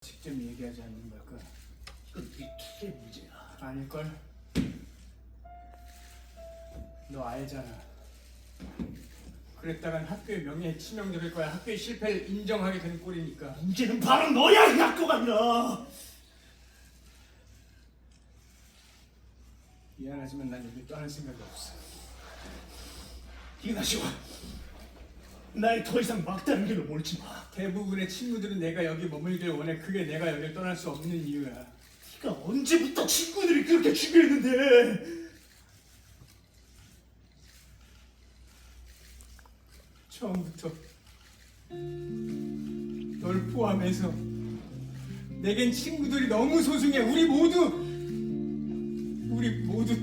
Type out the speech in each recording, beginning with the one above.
직접 얘기하지 않는 걸까? 이건 네 투의 문제야. 아닐걸? 너 알잖아. 그랬다간 학교의 명예에 치명적일 거야. 학교의 실패를 인정하게 되는 꼴이니까. 문제는 바로 너야 이 학교가 아니라. 미안하지만 난 여기 떠날 생각이 없어. 이나시 오. 날더 이상 막다른 길로 몰지 마. 대부분의 친구들은 내가 여기 머물길 원해. 그게 내가 여길 떠날 수 없는 이유야. 네가 언제부터 친구들이 그렇게 중요했는데? 처음부터 널 포함해서 내겐 친구들이 너무 소중해. 우리 모두 우리 모두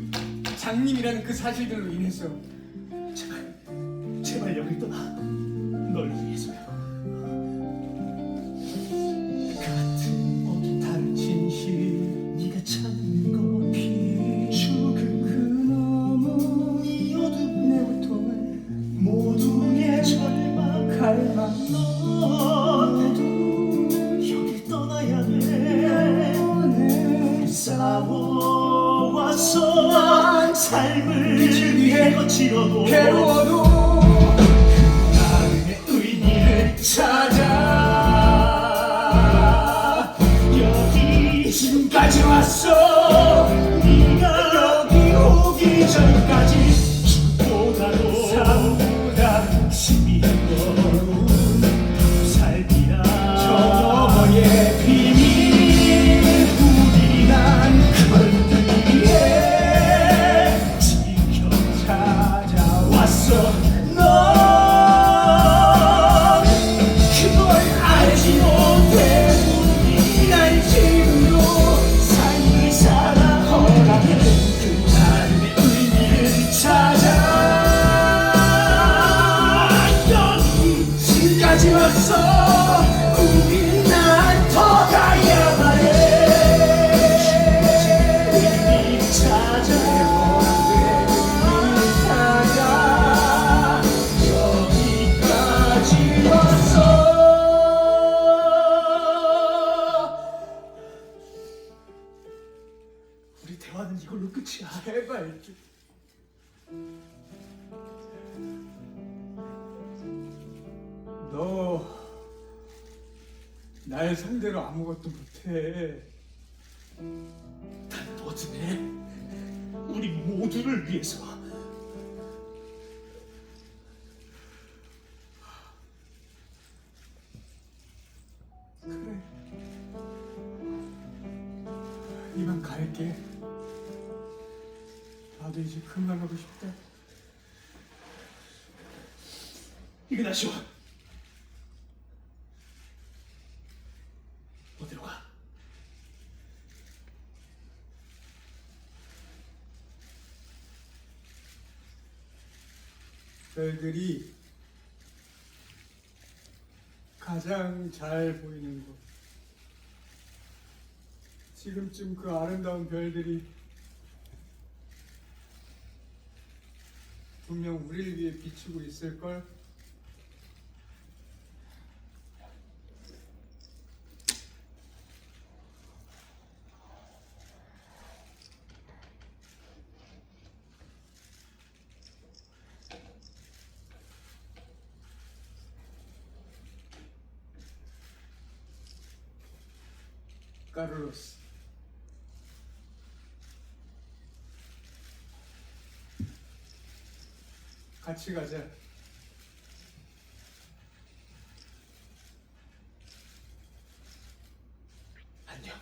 장님이라는 그 사실들로 인해서 제발, 제발 여길 떠나. 갈망 너도 여길 떠나야 돼 싸워와서 삶을 위해 거치러도 괴로워도 나름의 의미를 찾아 우리 대화는 이걸로 끝이야 제발 좀. 너날 상대로 아무것도 못해. 단 뭐든해 우리 모두를 위해서 그래. 이만 갈게. 나도 이제 그만 가고 싶다. 이그나시오 어디로 가? 별들이 가장 잘 보이는 곳. 지금쯤 그 아름다운 별들이 분명 우리를 위해 비추고 있을걸? 카를로스. 같이 가자. 안녕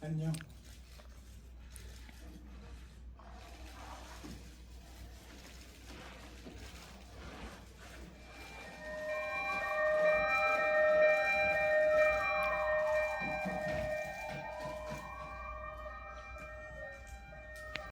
안녕.